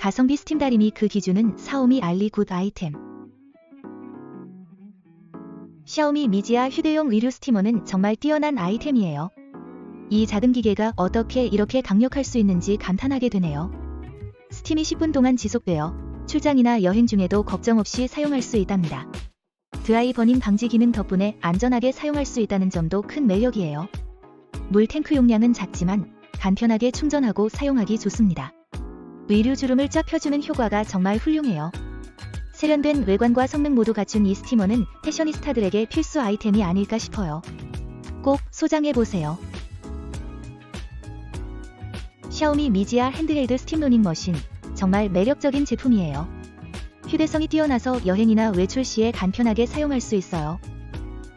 가성비 스팀 다리미 그 기준은 사오미 알리 굿 아이템. 샤오미 미지아 휴대용 의류 스티머는 정말 뛰어난 아이템이에요. 이 작은 기계가 어떻게 이렇게 강력할 수 있는지 감탄하게 되네요. 스팀이 10분 동안 지속되어 출장이나 여행 중에도 걱정 없이 사용할 수 있답니다. 드라이 버닝 방지 기능 덕분에 안전하게 사용할 수 있다는 점도 큰 매력이에요. 물 탱크 용량은 작지만 간편하게 충전하고 사용하기 좋습니다. 의류 주름을 쫙 펴주는 효과가 정말 훌륭해요. 세련된 외관과 성능 모두 갖춘 이 스티머는 패셔니스타들에게 필수 아이템이 아닐까 싶어요. 꼭 소장해보세요. 샤오미 미지아 핸드헬드 스팀 로닝 머신 정말 매력적인 제품이에요. 휴대성이 뛰어나서 여행이나 외출 시에 간편하게 사용할 수 있어요.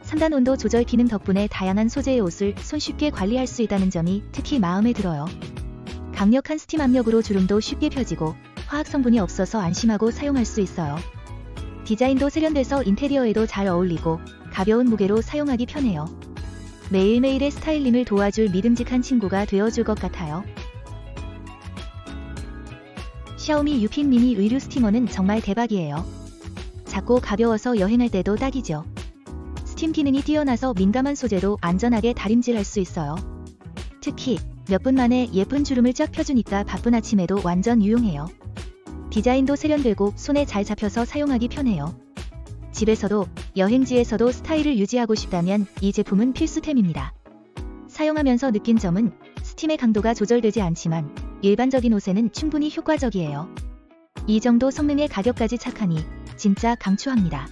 3단 온도 조절 기능 덕분에 다양한 소재의 옷을 손쉽게 관리할 수 있다는 점이 특히 마음에 들어요. 강력한 스팀 압력으로 주름도 쉽게 펴지고 화학 성분이 없어서 안심하고 사용할 수 있어요. 디자인도 세련돼서 인테리어에도 잘 어울리고 가벼운 무게로 사용하기 편해요. 매일매일의 스타일링을 도와줄 믿음직한 친구가 되어줄 것 같아요. 샤오미 유핀 미니 의류 스티머는 정말 대박이에요. 작고 가벼워서 여행할 때도 딱이죠. 스팀 기능이 뛰어나서 민감한 소재도 안전하게 다림질할 수 있어요. 특히 몇 분 만에 예쁜 주름을 쫙 펴주니까 바쁜 아침에도 완전 유용해요. 디자인도 세련되고 손에 잘 잡혀서 사용하기 편해요. 집에서도 여행지에서도 스타일을 유지하고 싶다면 이 제품은 필수템입니다. 사용하면서 느낀 점은 스팀의 강도가 조절되지 않지만 일반적인 옷에는 충분히 효과적이에요. 이 정도 성능의 가격까지 착하니 진짜 강추합니다.